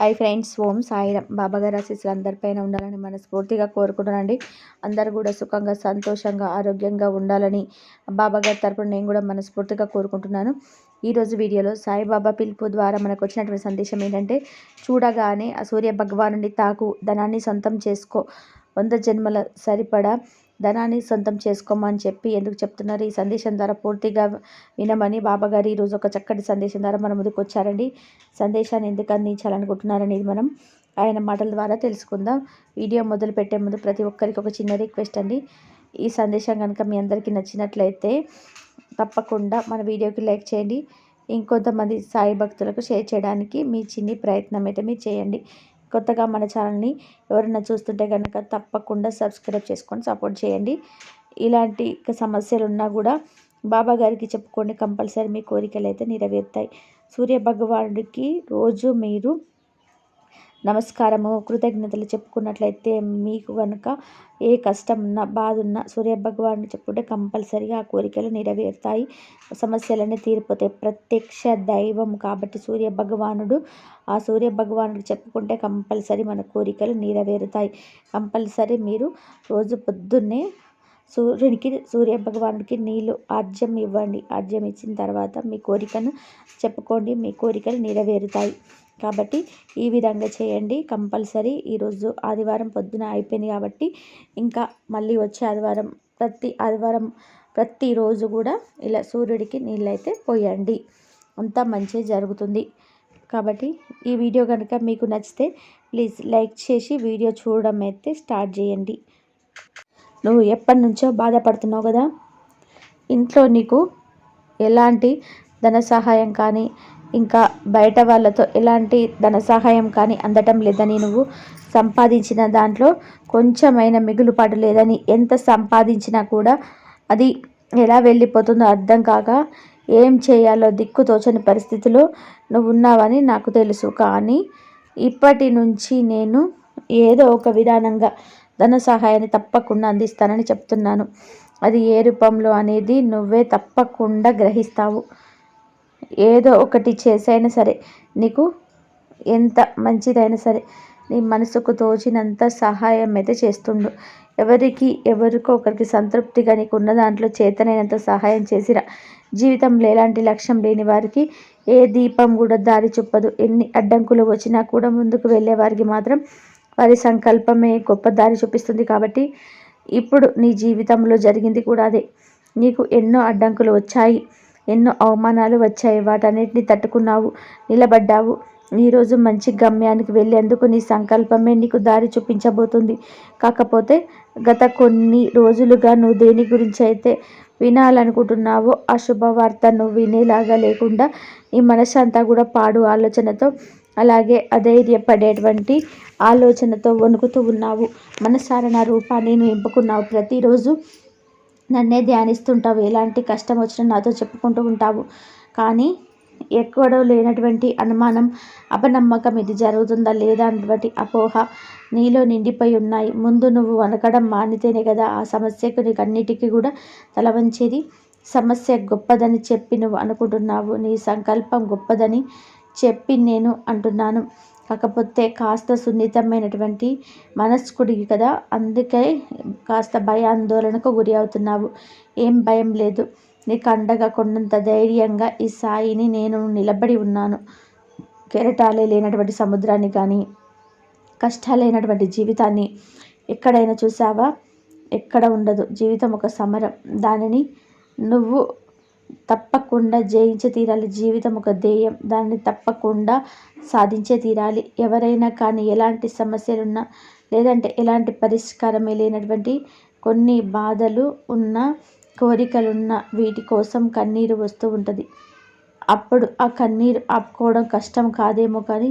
Hi friends ఓం సాయిరం బాబాగారు ఆశీస్సులు అందరిపైన ఉండాలని మనస్ఫూర్తిగా కోరుకుంటున్నానండి. అందరూ కూడా సుఖంగా సంతోషంగా ఆరోగ్యంగా ఉండాలని బాబాగారి తరపున నేను కూడా మనస్ఫూర్తిగా కోరుకుంటున్నాను. ఈరోజు వీడియోలో సాయిబాబా పిలుపు ద్వారా మనకు వచ్చినటువంటి సందేశం ఏంటంటే చూడగానే ఆ సూర్య భగవానుని తాకు ధనాన్ని సొంతం చేసుకో వంద జన్మల సరిపడా ధనాన్ని సొంతం చేసుకోమని చెప్పి ఎందుకు చెప్తున్నారు? ఈ సందేశం ద్వారా పూర్తిగా వినమని బాబాగారు ఈరోజు ఒక చక్కటి సందేశం ద్వారా మన ముందుకు వచ్చారండి. సందేశాన్ని ఎందుకు అందించాలనుకుంటున్నారనేది మనం ఆయన మాటల ద్వారా తెలుసుకుందాం. వీడియో మొదలు పెట్టే ముందు ప్రతి ఒక్కరికి ఒక చిన్న రిక్వెస్ట్ అండి. ఈ సందేశం కనుక మీ అందరికీ నచ్చినట్లయితే తప్పకుండా మన వీడియోకి లైక్ చేయండి. ఇంకొంతమంది సాయి భక్తులకు షేర్ చేయడానికి మీ చిన్ని ప్రయత్నం అయితే మీరు చేయండి. కొత్తగా మన ఛానల్ని ఎవరైనా చూస్తుంటే కనుక తప్పకుండా సబ్స్క్రైబ్ చేసుకొని సపోర్ట్ చేయండి. ఇలాంటి సమస్యలు ఉన్నా కూడా బాబా గారికి చెప్పుకోండి కంపల్సరీ మీ కోరికలు అయితే నెరవేరుతాయి. సూర్య భగవానుడికి రోజు మీరు నమస్కారము. కృతజ్ఞతలు చెప్పుకున్నట్లయితే మీకు కనుక ఏ కష్టం ఉన్నా బాధ ఉన్నా సూర్య భగవాన్ని చెప్పుకుంటే కంపల్సరిగా ఆ కోరికలు నెరవేరుతాయి. సమస్యలన్నీ తీరిపోతాయి. ప్రత్యక్ష దైవం కాబట్టి సూర్య భగవానుడు ఆ సూర్య భగవానుడు చెప్పుకుంటే కంపల్సరీ మన కోరికలు నెరవేరుతాయి. కంపల్సరీ మీరు రోజు పొద్దున్నే సూర్యునికి సూర్య భగవానుడికి నీళ్ళు ఆర్జ్యం ఇవ్వండి. ఆర్జ్యం ఇచ్చిన తర్వాత మీ కోరికను చెప్పుకోండి. మీ కోరికలు నెరవేరుతాయి. కాబట్టి ఈ విధంగా చేయండి కంపల్సరీ. ఈరోజు ఆదివారం పొద్దున అయిపోయింది కాబట్టి ఇంకా మళ్ళీ వచ్చే ఆదివారం ప్రతి ఆదివారం ప్రతిరోజు కూడా ఇలా సూర్యుడికి నీళ్ళైతే పోయండి. అంతా మంచి జరుగుతుంది. కాబట్టి ఈ వీడియో కనుక మీకు నచ్చితే ప్లీజ్ లైక్ చేసి వీడియో చూడడం అయితే స్టార్ట్ చేయండి. నువ్వు ఎప్పటి నుంచో బాధపడుతున్నావు కదా? ఇంట్లో నీకు ఎలాంటి ధన సహాయం కానీ ఇంకా బయట వాళ్ళతో ఎలాంటి ధన సహాయం కానీ అందటం లేదని నువ్వు సంపాదించిన దాంట్లో కొంచెమైనా మిగులుపాటు లేదని ఎంత సంపాదించినా కూడా అది ఎలా వెళ్ళిపోతుందో అర్థం కాక ఏం చేయాలో దిక్కు తోచని పరిస్థితిలో నువ్వు ఉన్నావని నాకు తెలుసు. కానీ ఇప్పటి నుంచి నేను ఏదో ఒక విధానంగా ధన సహాయాన్ని తప్పకుండా అందిస్తానని చెప్తున్నాను. అది ఏ రూపంలో అనేది నువ్వే తప్పకుండా గ్రహిస్తావు. ఏదో ఒకటి చేసైనా సరే నీకు ఎంత మంచిదైనా సరే నీ మనసుకు తోచినంత సహాయం అయితే చేస్తుండు. ఎవరికి ఎవరికో ఒకరికి సంతృప్తిగా నీకు ఉన్న దాంట్లో చేతనైనంత సహాయం చేసిరా. జీవితంలో ఎలాంటి లక్ష్యం లేని వారికి ఏ దీపం కూడా దారి చూపదు. ఎన్ని అడ్డంకులు వచ్చినా కూడా ముందుకు వెళ్ళే వారికి మాత్రం వారి సంకల్పమే గొప్ప దారి చూపిస్తుంది కాబట్టి ఇప్పుడు నీ జీవితంలో జరిగింది కూడా అదే. నీకు ఎన్నో అడ్డంకులు వచ్చాయి. ఎన్నో అవమానాలు వచ్చాయి. వాటన్నిటిని తట్టుకున్నావు నిలబడ్డావు. ఈరోజు మంచి గమ్యానికి వెళ్ళేందుకు నీ సంకల్పమే నీకు దారి చూపించబోతుంది. కాకపోతే గత కొన్ని రోజులుగా నువ్వు దేని గురించి అయితే వినాలనుకుంటున్నావో ఆ శుభవార్త నువ్వు వినేలాగా లేకుండా నీ మనసంతా కూడా పాడు ఆలోచనతో అలాగే అధైర్యపడేటువంటి ఆలోచనతో వణుకుతూ ఉన్నావు. మనసారణ రూపాన్ని నువ్వు ఎంపుకున్నావు ప్రతిరోజు నన్నే ధ్యానిస్తుంటావు. ఎలాంటి కష్టం వచ్చినా నాతో చెప్పుకుంటూ ఉంటావు. కానీ ఎక్కడో లేనటువంటి అనుమానం అపనమ్మకం ఇది జరుగుతుందా లేదా అన్నటువంటి అపోహ నీలో నిండిపోయి ఉన్నాయి. ముందు నువ్వు వనకడం మానితేనే కదా ఆ సమస్యకు నీకు అన్నిటికీ కూడా తల వంచేది. సమస్య గొప్పదని చెప్పి నువ్వు అనుకుంటున్నావు. నీ సంకల్పం గొప్పదని చెప్పి నేను అంటున్నాను. కాకపోతే కాస్త సున్నితమైనటువంటి మనస్కుడివి కదా అందుకే కాస్త భయాందోళనకు గురి అవుతున్నావు. ఏం భయం లేదు. నీకు అండగా కొండంత ధైర్యంగా ఈ సాయిని నేను నిలబడి ఉన్నాను. కెరటాలే లేనటువంటి సముద్రాన్ని కానీ కష్టాలైనటువంటి జీవితాన్ని ఎక్కడైనా చూసావా ఎక్కడ ఉండదు. జీవితం ఒక సమరం. దానిని నువ్వు తప్పకుండా జయించే తీరాలి. జీవితం ఒక ధ్యేయం. దాన్ని తప్పకుండా సాధించే తీరాలి. ఎవరైనా కానీ ఎలాంటి సమస్యలున్నా లేదంటే ఎలాంటి పరిష్కారమే లేనటువంటి కొన్ని బాధలు ఉన్న కోరికలున్న వీటి కోసం కన్నీరు వస్తూ ఉంటుంది. అప్పుడు ఆ కన్నీరు ఆపుకోవడం కష్టం కాదేమో కానీ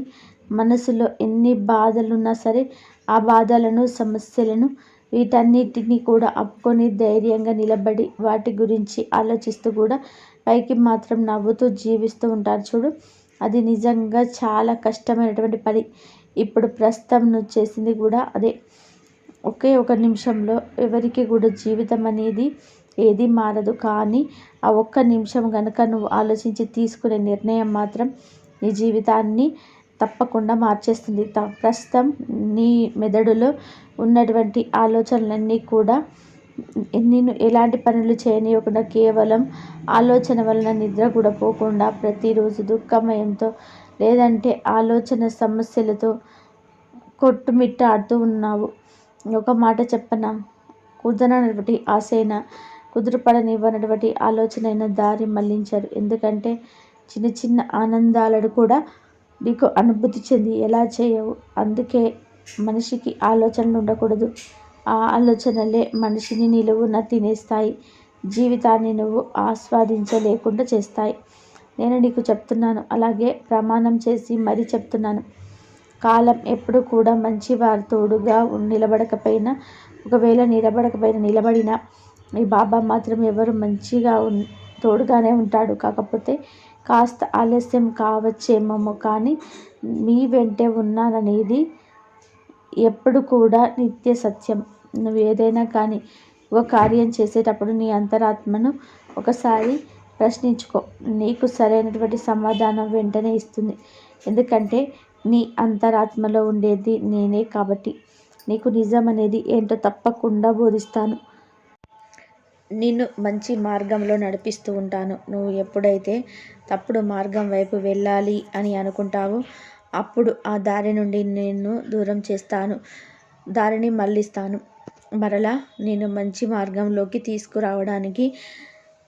మనసులో ఎన్ని బాధలున్నా సరే ఆ బాధలను సమస్యలను వీటన్నిటిని కూడా అప్పుకొని ధైర్యంగా నిలబడి వాటి గురించి ఆలోచిస్తూ కూడా పైకి మాత్రం నవ్వుతూ జీవిస్తూ ఉంటారు. చూడు అది నిజంగా చాలా కష్టమైనటువంటి పని. ఇప్పుడు ప్రస్తుతం నువ్వు చేసింది కూడా అదే. ఒకే ఒక నిమిషంలో ఎవరికి కూడా జీవితం అనేది ఏది మారదు. కానీ ఆ ఒక్క నిమిషం కనుక నువ్వు ఆలోచించి తీసుకునే నిర్ణయం మాత్రం నీ జీవితాన్ని తప్పకుండా మార్చేస్తుంది. త ప్రస్తుతం నీ మెదడులో ఉన్నటువంటి ఆలోచనలన్నీ కూడా నేను ఎలాంటి పనులు చేయనివ్వకుండా కేవలం ఆలోచన వలన నిద్ర కూడా పోకుండా ప్రతిరోజు దుఃఖమయంతో లేదంటే ఆలోచన సమస్యలతో కొట్టుమిట్టాడుతూ ఉన్నావు. ఒక మాట చెప్పన? కుదరనటువంటి ఆశైన కుదురుపడనివ్వనటువంటి ఆలోచన అయిన దారి మళ్ళించారు. ఎందుకంటే చిన్న చిన్న ఆనందాలను కూడా నీకు అనుభూతి చెంది ఎలా చేయవు. అందుకే మనిషికి ఆలోచనలు ఉండకూడదు. ఆ ఆలోచనలే మనిషిని నిలువున తినేస్తాయి. జీవితాన్ని నువ్వు ఆస్వాదించలేకుండా చేస్తాయి. నేను నీకు చెప్తున్నాను. అలాగే ప్రమాణం చేసి మరీ చెప్తున్నాను. కాలం ఎప్పుడు కూడా మంచి వారి తోడుగా నిలబడకపోయినా ఒకవేళ నిలబడకపోయినా నిలబడినా మీ బాబా మాత్రం ఎవరు మంచిగా ఉన్ తోడుగానే ఉంటాడు. కాకపోతే కాస్త ఆలస్యం కావచ్చేమో కానీ మీ వెంటే ఉన్నాననేది ఎప్పుడు కూడా నిత్య సత్యం. నువ్వు ఏదైనా కానీ ఒక కార్యం చేసేటప్పుడు నీ అంతరాత్మను ఒకసారి ప్రశ్నించుకో. నీకు సరైనటువంటి సమాధానం వెంటనే ఇస్తుంది. ఎందుకంటే నీ అంతరాత్మలో ఉండేది నేనే కాబట్టి. నీకు నిజం అనేది ఏంటో తప్పకుండా బోధిస్తాను. నిన్ను మంచి మార్గంలో నడిపిస్తూ ఉంటాను. నువ్వు ఎప్పుడైతే తప్పుడు మార్గం వైపు వెళ్ళాలి అని అనుకుంటావో అప్పుడు ఆ దారి నుండి నిన్ను దూరం చేస్తాను. దారిని మళ్ళిస్తాను. మరలా నేను మంచి మార్గంలోకి తీసుకురావడానికి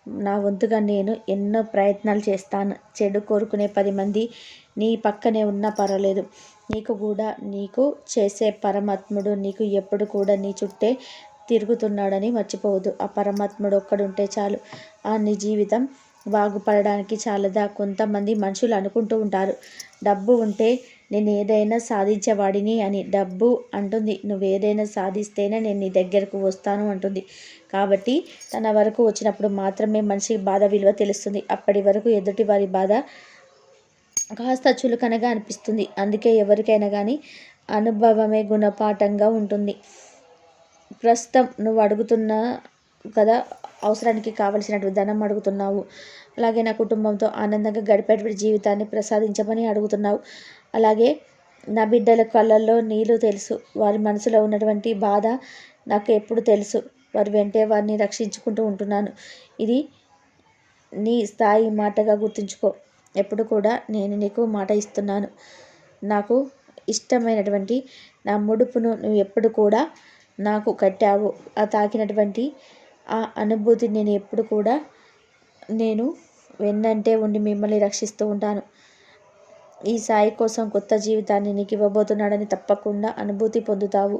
నా వంతుగా నేను ఎన్నో ప్రయత్నాలు చేస్తాను. చెడు కోరుకునే పది మంది నీ పక్కనే ఉన్నా పర్వాలేదు. నీకు కూడా నీకు చేసే పరమాత్ముడు నీకు ఎప్పుడు కూడా నీ చుట్టే తిరుగుతున్నాడని మర్చిపోవద్దు. ఆ పరమాత్ముడు ఒక్కడుంటే చాలు. ఆ నీ జీవితం బాగుపడడానికి చాలదా? కొంతమంది మనుషులు అనుకుంటూ ఉంటారు. డబ్బు ఉంటే నేను ఏదైనా సాధించేవాడిని అని. డబ్బు అంటుంది. నువ్వు ఏదైనా సాధిస్తేనే నేను నీ దగ్గరకు వస్తాను అంటుంది. కాబట్టి తన వరకు వచ్చినప్పుడు మాత్రమే మనిషి బాధ విలువ తెలుస్తుంది. అప్పటి వరకు ఎదుటి వారి బాధ కాస్త చులకనగా అనిపిస్తుంది. అందుకే ఎవరికైనా కానీ అనుభవమే గుణపాఠంగా ఉంటుంది. ప్రస్తుతం నువ్వు అడుగుతున్న కదా అవసరానికి కావలసినటువంటి ధనం అడుగుతున్నావు. అలాగే నా కుటుంబంతో ఆనందంగా గడిపేటువంటి జీవితాన్ని ప్రసాదించమని అడుగుతున్నావు. అలాగే నా బిడ్డల కళ్ళల్లో నీళ్ళు తెలుసు. వారి మనసులో ఉన్నటువంటి బాధ నాకు ఎప్పుడు తెలుసు. వారి వెంటే వారిని రక్షించుకుంటూ ఉంటున్నాను. ఇది నీ స్థాయి మాటగా గుర్తుంచుకో. ఎప్పుడు కూడా నేను నీకు మాట ఇస్తున్నాను. నాకు ఇష్టమైనటువంటి నా ముడుపును నువ్వు ఎప్పుడు కూడా నాకు కట్టావు. ఆ తాకినటువంటి ఆ అనుభూతి నేను ఎప్పుడు కూడా నేను వెన్నంటే ఉండి మిమ్మల్ని రక్షిస్తూ ఉంటాను. ఈ సాయి కోసం కొత్త జీవితాన్ని నీకు ఇవ్వబోతున్నాడని తప్పకుండా అనుభూతి పొందుతావు.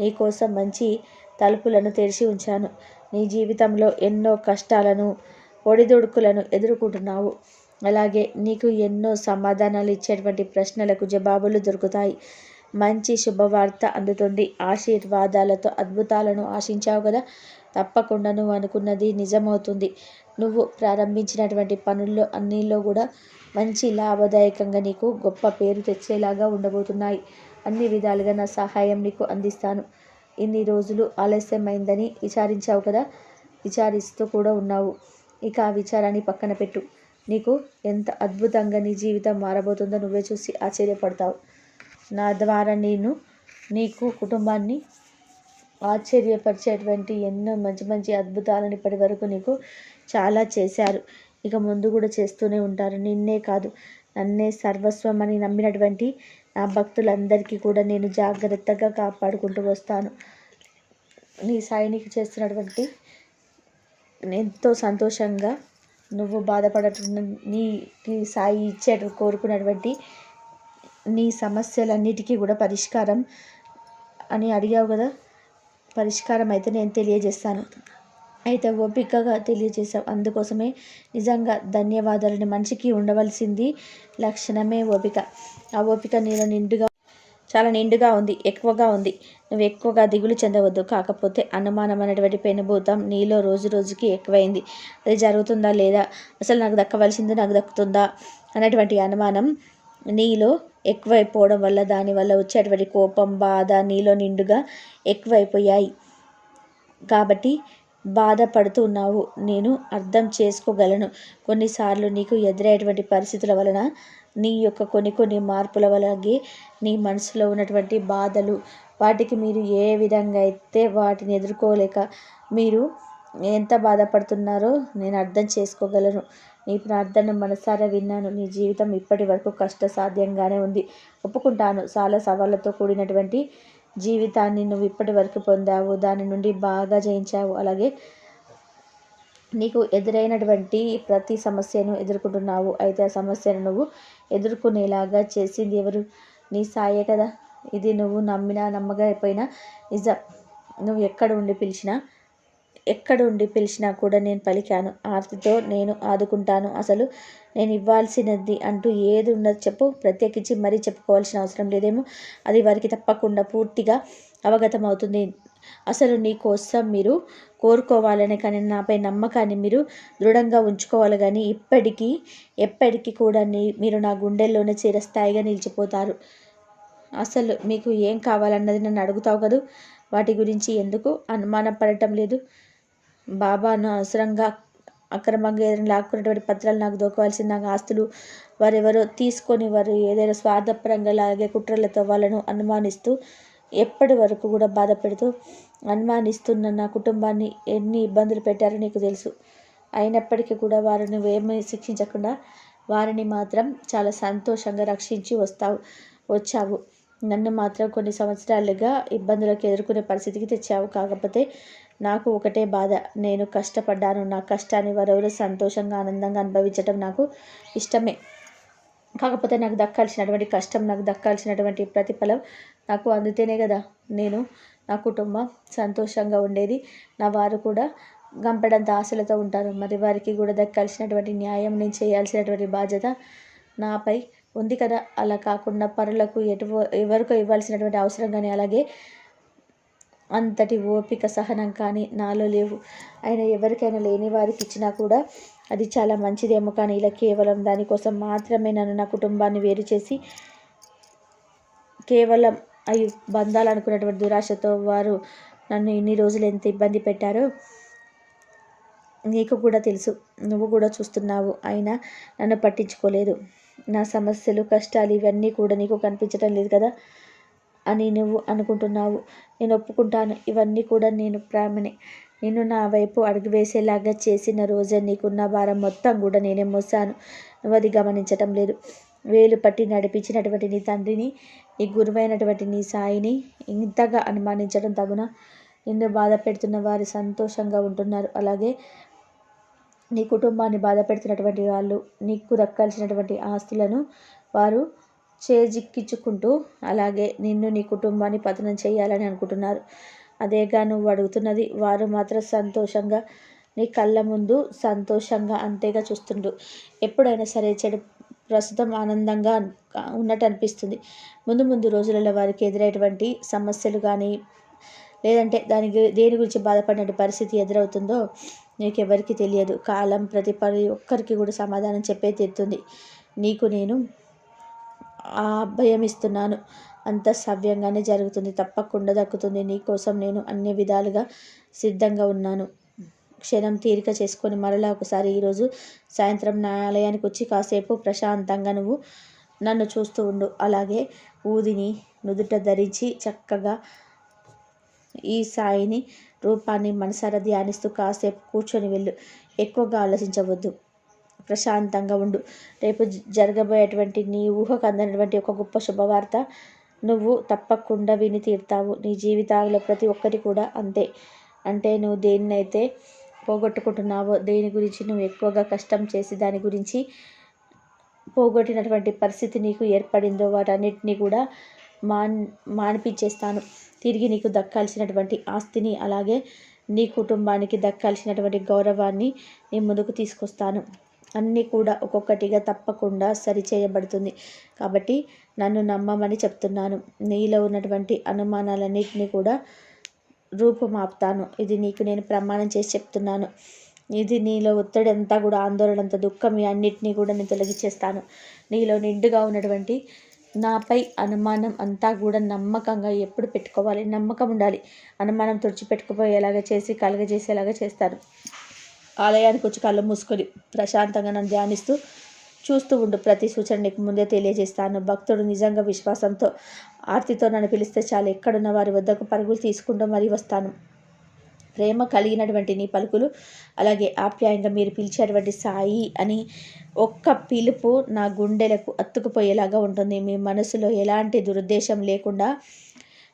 నీ కోసం మంచి తలుపులను తెరిచి ఉంచాను. నీ జీవితంలో ఎన్నో కష్టాలను ఒడిదుడుకులను ఎదుర్కొంటున్నావు. అలాగే నీకు ఎన్నో సమాధానాలు ఇచ్చేటువంటి ప్రశ్నలకు జవాబులు దొరుకుతాయి. మంచి శుభవార్త అందుతుంది. ఆశీర్వాదాలతో అద్భుతాలను ఆశించావు కదా? తప్పకుండా నువ్వు అనుకున్నది నిజమవుతుంది. నువ్వు ప్రారంభించినటువంటి పనుల్లో అన్నిలో కూడా మంచి లాభదాయకంగా నీకు గొప్ప పేరు తెచ్చేలాగా ఉండబోతున్నాయి. అన్ని విధాలుగా నా సహాయం నీకు అందిస్తాను. ఇన్ని రోజులు ఆలస్యమైందని విచారించావు కదా? విచారిస్తూ కూడా ఉన్నావు. ఇక ఆ విచారాన్ని పక్కన పెట్టు. నీకు ఎంత అద్భుతంగా నీ జీవితం మారబోతుందో నువ్వే చూసి ఆశ్చర్యపడతావు. నా ద్వారా నేను నీకు కుటుంబాన్ని ఆశ్చర్యపరిచేటువంటి ఎన్నో మంచి మంచి అద్భుతాలను ఇప్పటి వరకు నీకు చాలా చేశారు. ఇక ముందు కూడా చేస్తూనే ఉంటారు. నిన్నే కాదు నన్నే సర్వస్వం అని నమ్మినటువంటి నా భక్తులందరికీ కూడా నేను జాగ్రత్తగా కాపాడుకుంటూ వస్తాను. నీ సాయినికి చేస్తున్నటువంటి ఎంతో సంతోషంగా నువ్వు బాధపడటం నీకి సాయి ఇచ్చేట కోరుకున్నటువంటి నీ సమస్యలన్నిటికీ కూడా పరిష్కారం అని అడిగావు కదా? పరిష్కారం అయితే నేను తెలియజేస్తాను. అయితే ఓపికగా తెలియజేశావు. అందుకోసమే నిజంగా ధన్యవాదాలని మనిషికి ఉండవలసింది లక్షణమే ఓపిక. ఆ ఓపిక నీలో నిండుగా చాలా నిండుగా ఉంది ఎక్కువగా ఉంది. నువ్వు ఎక్కువగా దిగులు చెందవద్దు. కాకపోతే అనుమానం అనేటువంటి పెనుభూతం నీలో రోజు రోజుకి ఎక్కువైంది. అది జరుగుతుందా లేదా? అసలు నాకు దక్కవలసింది నాకు దక్కుతుందా? అనేటువంటి అనుమానం నీలో ఎక్కువైపోవడం వల్ల దానివల్ల వచ్చేటువంటి కోపం బాధ నీలో నిండుగా ఎక్కువైపోయాయి. కాబట్టి బాధపడుతున్నావు నేను అర్థం చేసుకోగలను. కొన్నిసార్లు నీకు ఎదురయ్యేటువంటి పరిస్థితుల వలన నీ యొక్క కొన్ని కొన్ని మార్పుల వలగే నీ మనసులో ఉన్నటువంటి బాధలు వాటికి మీరు ఏ విధంగా అయితే వాటిని ఎదుర్కోలేక మీరు ఎంత బాధపడుతున్నారో నేను అర్థం చేసుకోగలను. నీ ప్రార్థన మనసారా విన్నాను. నీ జీవితం ఇప్పటి వరకు కష్టసాధ్యంగానే ఉంది. ఒప్పుకుంటాను. చాలా సవాళ్ళతో కూడినటువంటి జీవితాన్ని నువ్వు ఇప్పటి వరకు పొందావు. దాని నుండి బాగా జయించావు. అలాగే నీకు ఎదురైనటువంటి ప్రతి సమస్యను ఎదుర్కొంటున్నావు. అయితే ఆ సమస్యను నువ్వు ఎదుర్కొనేలాగా చేసింది ఎవరు? నీ సాయే కదా. ఇది నువ్వు నమ్మినా నమ్మకపోయినా నిజం. నువ్వు ఎక్కడ ఉండి పిలిచినా ఎక్కడ ఉండి పిలిచినా కూడా నేను పలికాను. ఆర్తితో నేను ఆదుకుంటాను. అసలు నేను ఇవ్వాల్సినది అంటూ ఏది ఉన్నది చెప్పు. ప్రత్యేకించి మరీ చెప్పుకోవాల్సిన అవసరం లేదేమో. అది వారికి తప్పకుండా పూర్తిగా అవగతం అవుతుంది అసలు నీ కోసం మీరు కోరుకోవాలని కానీ నాపై నమ్మకాన్ని మీరు దృఢంగా ఉంచుకోవాలి కానీ ఇప్పటికీ ఎప్పటికీ కూడా నీ మీరు నా గుండెల్లోనే చిరస్థాయిగా నిలిచిపోతారు. అసలు మీకు ఏం కావాలన్నది నన్ను అడుగుతావు కదూ? వాటి గురించి ఎందుకు అనుమానం పడటం లేదు? బాబాను అవసరంగా అక్రమంగా ఏదైనా లాక్కున్నటువంటి పత్రాలు నాకు దోకవలసింది నాకు ఆస్తులు వారెవరో తీసుకొని వారు ఏదైనా స్వార్థపరంగా లాగే కుట్రలతో వాళ్ళను అనుమానిస్తూ ఎప్పటి వరకు కూడా బాధ పెడుతూ అనుమానిస్తున్న నా కుటుంబాన్ని ఎన్ని ఇబ్బందులు పెట్టారో నీకు తెలుసు. అయినప్పటికీ కూడా వారిని ఏమీ శిక్షించకుండా వారిని మాత్రం చాలా సంతోషంగా రక్షించి వస్తావు వచ్చావు. నన్ను మాత్రం కొన్ని సంవత్సరాలుగా ఇబ్బందులకు ఎదుర్కొనే పరిస్థితికి తెచ్చావు. కాకపోతే నాకు ఒకటే బాధ. నేను కష్టపడ్డాను. నా కష్టాన్ని వారెవరు సంతోషంగా ఆనందంగా అనుభవించడం నాకు ఇష్టమే. కాకపోతే నాకు దక్కాల్సినటువంటి కష్టం నాకు దక్కాల్సినటువంటి ప్రతిఫలం నాకు అందితేనే కదా. నేను నా కుటుంబం సంతోషంగా ఉండేది. నా వారు కూడా గంపెడంత ఆశలతో ఉంటారు. మరి వారికి కూడా దక్కాల్సినటువంటి న్యాయం నేను చేయాల్సినటువంటి బాధ్యత నాపై ఉంది కదా. అలా కాకుండా పరులకు ఎటు ఎవరికో ఇవ్వాల్సినటువంటి అవసరం కానీ అలాగే అంతటి ఓపిక సహనం కానీ నాలో లేవు. ఆయన ఎవరికైనా లేని వారికి ఇచ్చినా కూడా అది చాలా మంచిదేమో కానీ ఇలా కేవలం దానికోసం మాత్రమే నన్ను నా కుటుంబాన్ని వేరు చేసి కేవలం అవి బంధాలు అనుకున్నటువంటి దురాశతో వారు నన్ను ఇన్ని రోజులు ఎంత ఇబ్బంది పెట్టారో నీకు కూడా తెలుసు. నువ్వు కూడా చూస్తున్నావు. అయినా నన్ను పట్టించుకోలేదు. నా సమస్యలు కష్టాలు ఇవన్నీ కూడా నీకు కనిపించడం లేదు కదా? అని నువ్వు అనుకుంటున్నావు. నేను ఒప్పుకుంటాను. ఇవన్నీ కూడా నేను ప్రేమనే. నేను నా వైపు అడుగు వేసేలాగా చేసిన రోజే నీకున్న భారం మొత్తం కూడా నేనే మోసాను. నువ్వు అది గమనించటం లేదు. వేలు పట్టి నడిపించినటువంటి నీ తండ్రిని నీ గురువైనటువంటి నీ సాయిని ఇంతగా అనుమానించడం తగున? నిన్ను బాధ పెడుతున్న వారు సంతోషంగా ఉంటున్నారు. అలాగే నీ కుటుంబాన్ని బాధ పెడుతున్నటువంటి వాళ్ళు నీకు దక్కాల్సినటువంటి ఆస్తులను వారు చేజిక్కించుకుంటూ అలాగే నిన్ను నీ కుటుంబాన్ని పతనం చేయాలని అనుకుంటున్నారు. అదేగా నువ్వు అడుగుతున్నది వారు మాత్రం సంతోషంగా నీ కళ్ళ ముందు సంతోషంగా అంతేగా చూస్తుండ్రు. ఎప్పుడైనా సరే చెడు ప్రస్తుతం ఆనందంగా ఉన్నట్టు అనిపిస్తుంది. ముందు ముందు రోజులలో వారికి ఎదురైనటువంటి సమస్యలు కానీ లేదంటే దానికి దేని గురించి బాధపడిన పరిస్థితి ఎదురవుతుందో నీకు ఎవరికి తెలియదు. కాలం ప్రతి ప్రతి ఒక్కరికి కూడా సమాధానం చెప్పే తీరుతుంది. నీకు నేను ఆ అంత సవ్యంగానే జరుగుతుంది. తప్పకుండా దక్కుతుంది. నీకోసం నేను అన్ని విధాలుగా సిద్ధంగా ఉన్నాను. క్షణం తీరిక చేసుకొని మరలా ఒకసారి ఈరోజు సాయంత్రం నా ఆలయానికి వచ్చి కాసేపు ప్రశాంతంగా నువ్వు నన్ను చూస్తూ ఉండు. అలాగే ఊదిని నుదుట ధరించి చక్కగా ఈ సాయిని రూపాన్ని మనసారా ధ్యానిస్తూ కాసేపు కూర్చొని వెళ్ళు. ఎక్కువగా ఆలోచించవద్దు. ప్రశాంతంగా ఉండు. రేపు జరగబోయేటువంటి నీ ఊహకు అందనటువంటి ఒక గొప్ప శుభవార్త నువ్వు తప్పకుండా విని తీరుతావు. నీ జీవితాల్లో ప్రతి ఒక్కటి కూడా అంతే. అంటే నువ్వు దేన్నైతే పోగొట్టుకుంటున్నావో దేని గురించి నువ్వు ఎక్కువగా కష్టం చేసి దాని గురించి పోగొట్టినటువంటి పరిస్థితి నీకు ఏర్పడిందో వాటన్నిటినీ కూడా మాన్ మానిపించేస్తాను. తిరిగి నీకు దక్కాల్సినటువంటి ఆస్తిని అలాగే నీ కుటుంబానికి దక్కాల్సినటువంటి గౌరవాన్ని నీ ముందుకు తీసుకొస్తాను. అన్నీ కూడా ఒక్కొక్కటిగా తప్పకుండా సరిచేయబడుతుంది. కాబట్టి నన్ను నమ్మమని చెప్తున్నాను. నీలో ఉన్నటువంటి అనుమానాలన్నింటినీ కూడా రూపుమాపుతాను. ఇది నీకు నేను ప్రమాణం చేసి చెప్తున్నాను. ఇది నీలో ఒత్తిడి అంతా కూడా ఆందోళన అంత దుఃఖం అన్నిటినీ కూడా నేను తొలగించేస్తాను. నీలో నిండుగా ఉన్నటువంటి నాపై అనుమానం అంతా కూడా నమ్మకంగా ఎప్పుడు పెట్టుకోవాలి? నమ్మకం ఉండాలి. అనుమానం తుడిచిపెట్టుకుపోయేలాగా చేసి కలగజేసేలాగా చేస్తాను ఆలయానికి వచ్చి కళ్ళు మూసుకొని ప్రశాంతంగా నన్ను ధ్యానిస్తూ చూస్తూ ఉండు. ప్రతి సూచన నీకు ముందే తెలియజేస్తాను. భక్తుడు నిజంగా విశ్వాసంతో ఆర్తితో నన్ను పిలిస్తే చాలు. ఎక్కడున్న వారి వద్దకు పరుగులు తీసుకుంటూ మరీ వస్తాను. ప్రేమ కలిగినటువంటి నీ పలుకులు అలాగే ఆప్యాయంగా మీరు పిలిచేటువంటి సాయి అని ఒక్క పిలుపు నా గుండెలకు అత్తుకుపోయేలాగా ఉంటుంది. మీ మనసులో ఎలాంటి దురుద్దేశం లేకుండా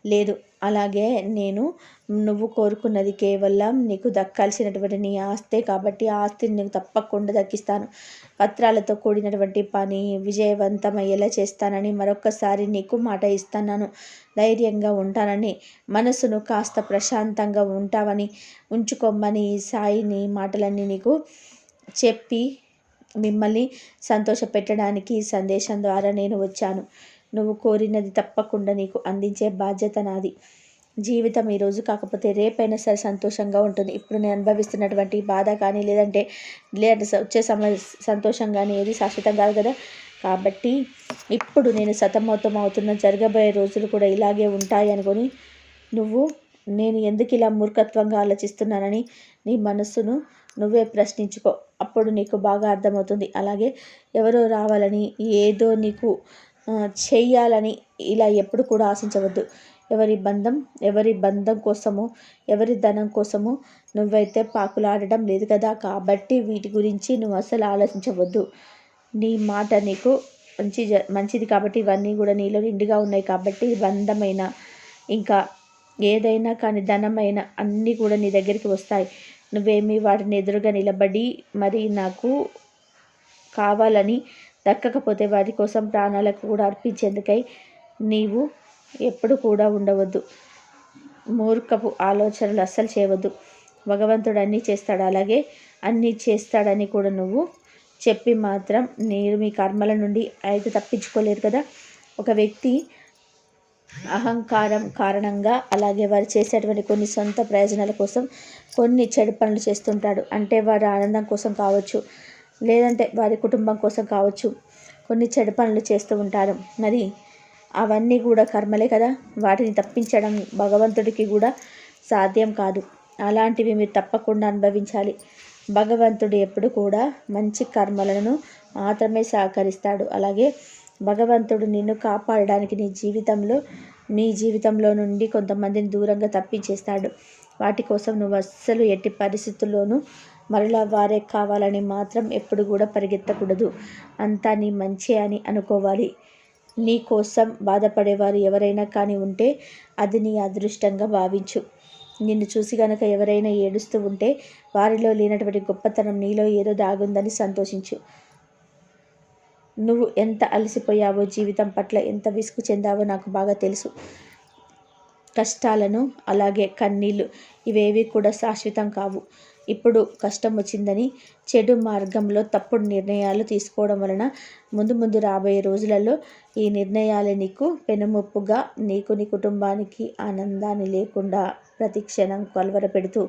లేదు. అలాగే నేను నువ్వు కోరుకున్నది కేవలం నీకు దక్కాల్సినటువంటి నీ ఆస్తే కాబట్టి ఆ ఆస్తిని నీకు తప్పకుండా దక్కిస్తాను. పత్రాలతో కూడినటువంటి పని విజయవంతమయ్యేలా చేస్తానని మరొక్కసారి నీకు మాట ఇస్తున్నాను. ధైర్యంగా ఉంటానని మనసును కాస్త ప్రశాంతంగా ఉంటావని ఉంచుకోమని సాయిని మాటలన్నీ నీకు చెప్పి మిమ్మల్ని సంతోషపెట్టడానికి ఈ సందేశం ద్వారా నేను వచ్చాను. నువ్వు కోరినది తప్పకుండా నీకు అందించే బాధ్యత నాది. జీవితం ఈరోజు కాకపోతే రేపైనా సరే సంతోషంగా ఉంటుంది. ఇప్పుడు నేను అనుభవిస్తున్నటువంటి బాధ కానీ లేదంటే లేదంటే వచ్చే సమ సంతోషం కానీ ఏది శాశ్వతం కాదు కదా. కాబట్టి ఇప్పుడు నేను సతమతం అవుతున్న జరగబోయే రోజులు కూడా ఇలాగే ఉంటాయి అనుకొని నువ్వు నేను ఎందుకు ఇలా మూర్ఖత్వంగా ఆలోచిస్తున్నానని నీ మనస్సును నువ్వే ప్రశ్నించుకో. అప్పుడు నీకు బాగా అర్థమవుతుంది. అలాగే ఎవరో రావాలని ఏదో నీకు చేయాలని ఇలా ఎప్పుడు కూడా ఆశించవద్దు. ఎవరి బంధం ఎవరి బంధం కోసమో ఎవరి ధనం కోసమో నువ్వైతే పాకులాడడం లేదు కదా. కాబట్టి వీటి గురించి నువ్వు అసలు ఆలోచించవద్దు. నీ మాట నీకు మంచి మంచిది కాబట్టి ఇవన్నీ కూడా నీలో నిండుగా ఉన్నాయి కాబట్టి బంధమైన ఇంకా ఏదైనా కానీ ధనమైన అన్నీ కూడా నీ దగ్గరికి వస్తాయి. నువ్వేమీ వాటిని ఎదురుగా నిలబడి మరి నాకు కావాలని దక్కకపోతే వారి కోసం ప్రాణాలకు కూడా అర్పించేందుకై నీవు ఎప్పుడు కూడా ఉండవద్దు. మూర్ఖపు ఆలోచనలు అస్సలు చేయవద్దు. భగవంతుడు అన్నీ చేస్తాడు. అలాగే అన్నీ చేస్తాడని కూడా నువ్వు చెప్పి మాత్రం మీరు మీ కర్మల నుండి అయితే తప్పించుకోలేరు కదా. ఒక వ్యక్తి అహంకారం కారణంగా అలాగే వారు చేసేటువంటి కొన్ని సొంత ప్రయోజనాల కోసం కొన్ని చెడు పనులు చేస్తుంటాడు. అంటే వారి ఆనందం కోసం కావచ్చు లేదంటే వారి కుటుంబం కోసం కావచ్చు కొన్ని చెడు పనులు చేస్తూ ఉంటారు. మరి అవన్నీ కూడా కర్మలే కదా? వాటిని తప్పించడం భగవంతుడికి కూడా సాధ్యం కాదు. అలాంటివి మీరు తప్పకుండా అనుభవించాలి. భగవంతుడు ఎప్పుడు కూడా మంచి కర్మలను మాత్రమే సహకరిస్తాడు అలాగే భగవంతుడు నిన్ను కాపాడడానికి నీ జీవితంలో మీ జీవితంలో నుండి కొంతమందిని దూరంగా తప్పించేస్తాడు. వాటి కోసం నువ్వు అస్సలు ఎట్టి పరిస్థితుల్లోనూ మరలా వారే కావాలని మాత్రం ఎప్పుడు కూడా పరిగెత్తకూడదు. అంతా నీ మంచి అని అనుకోవాలి. నీ కోసం బాధపడేవారు ఎవరైనా కానీ ఉంటే అది నీ అదృష్టంగా భావించు. నిన్ను చూసి గనక ఎవరైనా ఏడుస్తూ ఉంటే వారిలో లేనటువంటి గొప్పతనం నీలో ఏదో దాగుందని సంతోషించు. నువ్వు ఎంత అలసిపోయావో జీవితం పట్ల ఎంత విసుగు చెందావో నాకు బాగా తెలుసు. కష్టాలను అలాగే కన్నీళ్ళు ఇవేవి కూడా శాశ్వతం కావు. ఇప్పుడు కష్టం వచ్చిందని చెడు మార్గంలో తప్పుడు నిర్ణయాలు తీసుకోవడం వలన ముందు ముందు రాబోయే రోజులలో ఈ నిర్ణయాలు నీకు పెనుముప్పుగా నీకు నీ కుటుంబానికి ఆనందాన్ని లేకుండా ప్రతి క్షణం కలవర పెడుతూ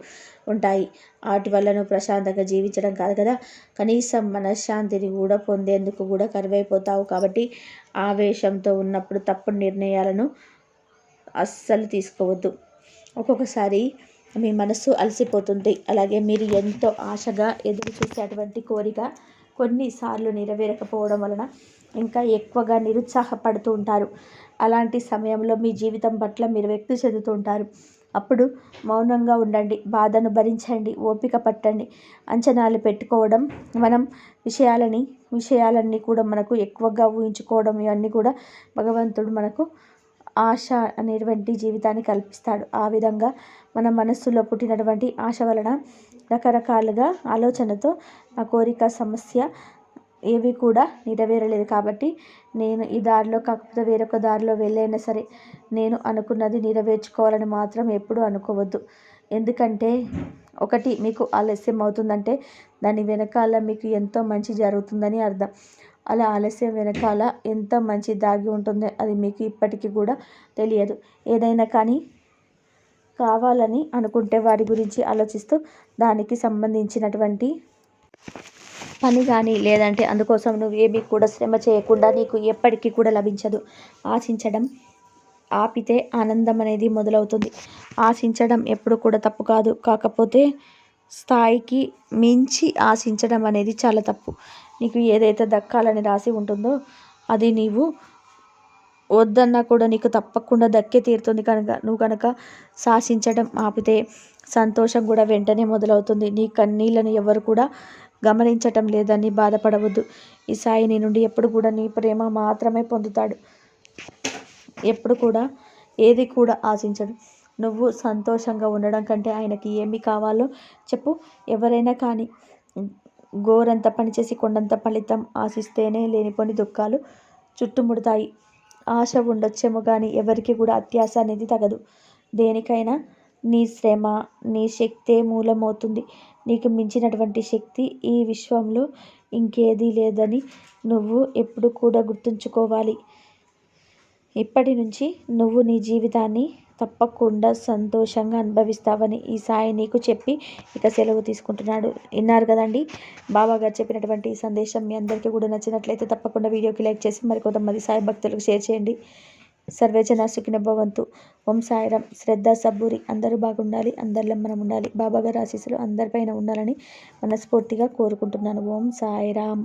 ఉంటాయి. వాటి వల్ల నువ్వు ప్రశాంతంగా జీవించడం కాదు కదా? కనీసం మనశ్శాంతిని కూడా పొందేందుకు కూడా కరువైపోతావు కాబట్టి ఆవేశంతో ఉన్నప్పుడు తప్పుడు నిర్ణయాలను అస్సలు తీసుకోవద్దు. ఒక్కొక్కసారి మీ మనసు అలసిపోతుంది. అలాగే మీరు ఎంతో ఆశగా ఎదురు చూసేటువంటి కోరిక కొన్నిసార్లు నెరవేరకపోవడం వలన ఇంకా ఎక్కువగా నిరుత్సాహపడుతూ ఉంటారు. అలాంటి సమయంలో మీ జీవితం పట్ల మీరు వ్యక్తి చెందుతూ ఉంటారు. అప్పుడు మౌనంగా ఉండండి బాధను భరించండి ఓపిక పట్టండి అంచనాలు పెట్టుకోవడం మనం విషయాలని విషయాలన్నీ కూడా మనకు ఎక్కువగా ఊహించుకోవడం ఇవన్నీ కూడా భగవంతుడు మనకు ఆశ అనేటువంటి జీవితాన్ని కల్పిస్తాడు. ఆ విధంగా మన మనస్సులో పుట్టినటువంటి ఆశ వలన రకరకాలుగా ఆలోచనతో ఆ కోరిక సమస్య ఏవి కూడా నెరవేరలేదు. కాబట్టి నేను ఈ దారిలో కాకపోతే వేరొక దారిలో వెళ్ళైనా సరే నేను అనుకున్నది నెరవేర్చుకోవాలని మాత్రం ఎప్పుడూ అనుకోవద్దు. ఎందుకంటే ఒకటి మీకు ఆలస్యం అవుతుందంటే దాని వెనకాల మీకు ఎంతో మంచి జరుగుతుందని అర్థం. అలా ఆలస్యం వెనకాల ఎంత మంచి దాగి ఉంటుందో అది మీకు ఇప్పటికీ కూడా తెలియదు. ఏదైనా కానీ కావాలని అనుకుంటే వారి గురించి ఆలోచిస్తూ దానికి సంబంధించినటువంటి పని కానీ లేదంటే అందుకోసం నువ్వు ఏమీ కూడా శ్రమ చేయకుండా నీకు ఎప్పటికీ కూడా లభించదు. ఆశించడం ఆపితే ఆనందం అనేది మొదలవుతుంది. ఆశించడం ఎప్పుడు కూడా తప్పు కాదు. కాకపోతే స్థాయికి మించి ఆశించడం అనేది చాలా తప్పు. నీకు ఏదైతే దక్కాలని రాసి ఉంటుందో అది నీవు వద్దన్నా కూడా నీకు తప్పకుండా దక్కే తీరుతుంది కనుక. నువ్వు కనుక శాసించడం ఆపితే సంతోషం కూడా వెంటనే మొదలవుతుంది. నీ కన్నీళ్ళని ఎవరు కూడా గమనించటం లేదని బాధపడవద్దు. ఈ సాయి నీ నుండి ఎప్పుడు కూడా నీ ప్రేమ మాత్రమే పొందుతాడు. ఎప్పుడు కూడా ఏది కూడా ఆశించడు. నువ్వు సంతోషంగా ఉండడం కంటే ఆయనకి ఏమి కావాలో చెప్పు. ఎవరైనా కానీ గోరంత పనిచేసి కొండంత ఫలితం ఆశిస్తేనే లేనిపోని దుఃఖాలు చుట్టుముడతాయి. ఆశ ఉండొచ్చేమో కానీ ఎవరికి కూడా అత్యాశ అనేది తగదు. దేనికైనా నీ శ్రమ నీ శక్తే మూలమవుతుంది. నీకు మించినటువంటి శక్తి ఈ విశ్వంలో ఇంకేదీ లేదని నువ్వు ఎప్పుడు కూడా గుర్తుంచుకోవాలి. ఇప్పటి నుంచి నువ్వు నీ జీవితాన్ని తప్పకుండా సంతోషంగా అనుభవిస్తావని ఈ సాయి నీకు చెప్పి ఇక సెలవు తీసుకుంటున్నాడు. విన్నారు కదండి? బాబా గారు చెప్పినటువంటి ఈ సందేశం మీ అందరికీ కూడా నచ్చినట్లయితే తప్పకుండా వీడియోకి లైక్ చేసి మరి కొంతమంది సాయి భక్తులకు షేర్ చేయండి. సర్వేజన సుఖిన భవంతు. ఓం సాయిరం శ్రద్ధ సబ్బూరి. అందరూ బాగుండాలి. అందరిలో మనం ఉండాలి. బాబా గారి ఆశీస్సులు అందరిపైన ఉండాలని మనస్ఫూర్తిగా కోరుకుంటున్నాను. ఓం సాయిరామ్.